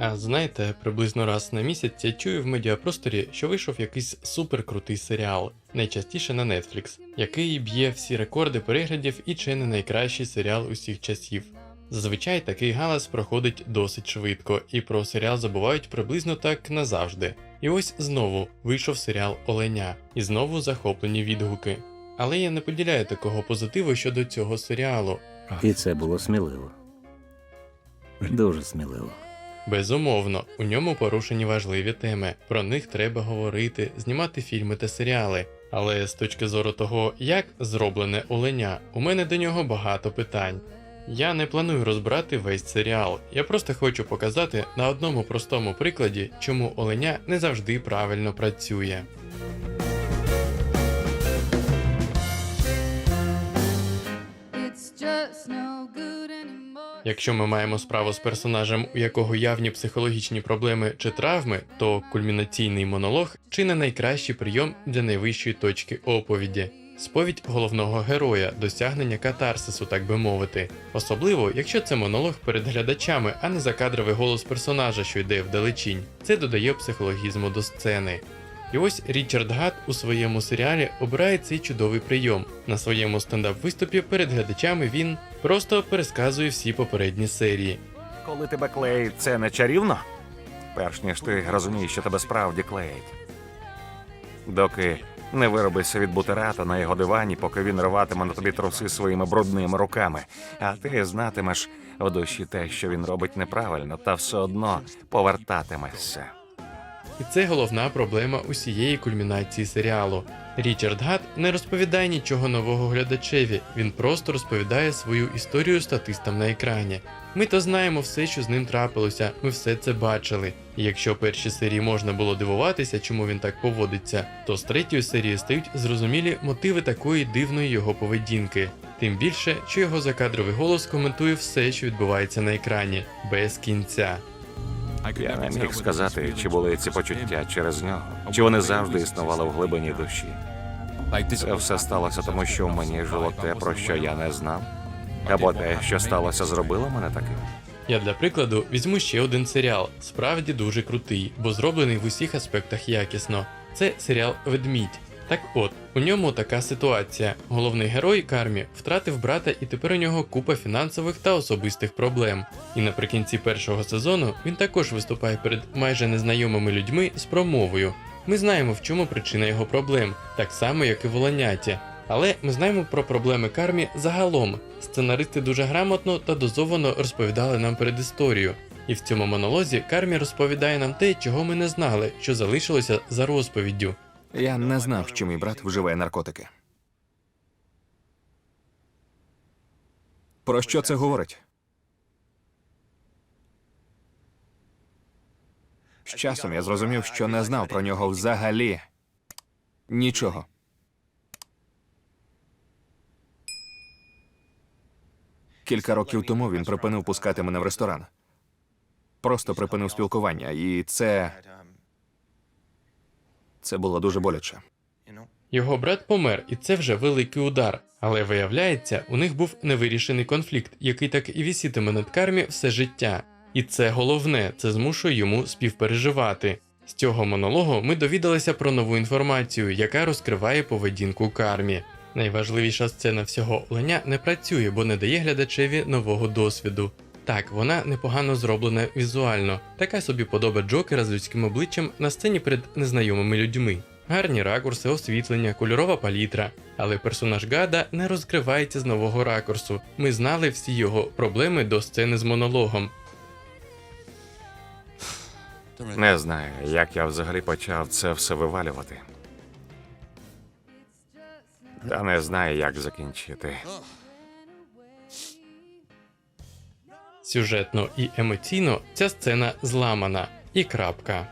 А знаєте, приблизно раз на місяць я чую в медіапросторі, що вийшов якийсь суперкрутий серіал, найчастіше на Netflix, який б'є всі рекорди переглядів і чи не найкращий серіал усіх часів. Зазвичай такий галас проходить досить швидко, і про серіал забувають приблизно так назавжди. І ось знову вийшов серіал Оленя, і знову захоплені відгуки. Але я не поділяю такого позитиву щодо цього серіалу. І це було сміливо. Дуже сміливо. Безумовно, у ньому порушені важливі теми. Про них треба говорити, знімати фільми та серіали. Але з точки зору того, як зроблене оленя, у мене до нього багато питань. Я не планую розбирати весь серіал, я просто хочу показати на одному простому прикладі, чому оленя не завжди правильно працює. It's just no good. Якщо ми маємо справу з персонажем, у якого явні психологічні проблеми чи травми, то кульмінаційний монолог чи не найкращий прийом для найвищої точки оповіді. Сповідь головного героя, досягнення катарсису, так би мовити. Особливо, якщо це монолог перед глядачами, а не закадровий голос персонажа, що йде вдалечінь. Це додає психологізму до сцени. І ось Річард Гат у своєму серіалі обирає цей чудовий прийом. На своєму стендап-виступі перед глядачами він просто пересказує всі попередні серії. Коли тебе клеїть, це не чарівно? Перш ніж ти розумієш, що тебе справді клеїть. Доки не виробишся від бутерата на його дивані, поки він рватиме на тобі труси своїми брудними руками, а ти знатимеш в душі те, що він робить неправильно, та все одно повертатимешся. І це головна проблема усієї кульмінації серіалу. Річард Гат не розповідає нічого нового глядачеві, він просто розповідає свою історію статистам на екрані. Ми то знаємо все, що з ним трапилося, ми все це бачили. І якщо перші серії можна було дивуватися, чому він так поводиться, то з третьої серії стають зрозумілі мотиви такої дивної його поведінки. Тим більше, що його закадровий голос коментує все, що відбувається на екрані, без кінця. Я не міг сказати, чи були ці почуття через нього, чи вони завжди існували в глибині душі. Це все сталося тому, що в мені жило те, про що я не знав, або те, що сталося, зробило мене таким. Я для прикладу візьму ще один серіал, справді дуже крутий, бо зроблений в усіх аспектах якісно. Це серіал Ведмідь. Так от, у ньому така ситуація. Головний герой Кармі втратив брата, і тепер у нього купа фінансових та особистих проблем. І наприкінці першого сезону він також виступає перед майже незнайомими людьми з промовою. Ми знаємо, в чому причина його проблем, так само як і в Оленяті. Але ми знаємо про проблеми кармі загалом. Сценаристи дуже грамотно та дозовано розповідали нам передісторію. І в цьому монолозі Кармі розповідає нам те, чого ми не знали, що залишилося за розповіддю. Я не знав, що мій брат вживає наркотики. Про що це говорить? З часом я зрозумів, що не знав про нього взагалі нічого. Кілька років тому він припинив пускати мене в ресторан. Просто припинив спілкування, і це. Це було дуже боляче. Його брат помер, і це вже великий удар. Але виявляється, у них був невирішений конфлікт, який так і вісітиме над кармі все життя. І це головне, це змушує йому співпереживати. З цього монологу ми довідалися про нову інформацію, яка розкриває поведінку кармі. Найважливіша сцена всього оленя не працює, бо не дає глядачеві нового досвіду. Так, вона непогано зроблена візуально, така собі подоба Джокера з людським обличчям на сцені перед незнайомими людьми. Гарні ракурси, освітлення, кольорова палітра. Але персонаж Гада не розкривається з нового ракурсу. Ми знали всі його проблеми до сцени з монологом. Не знаю, як я взагалі почав це все вивалювати. Та не знаю, як закінчити. Сюжетно і емоційно ця сцена зламана. І крапка.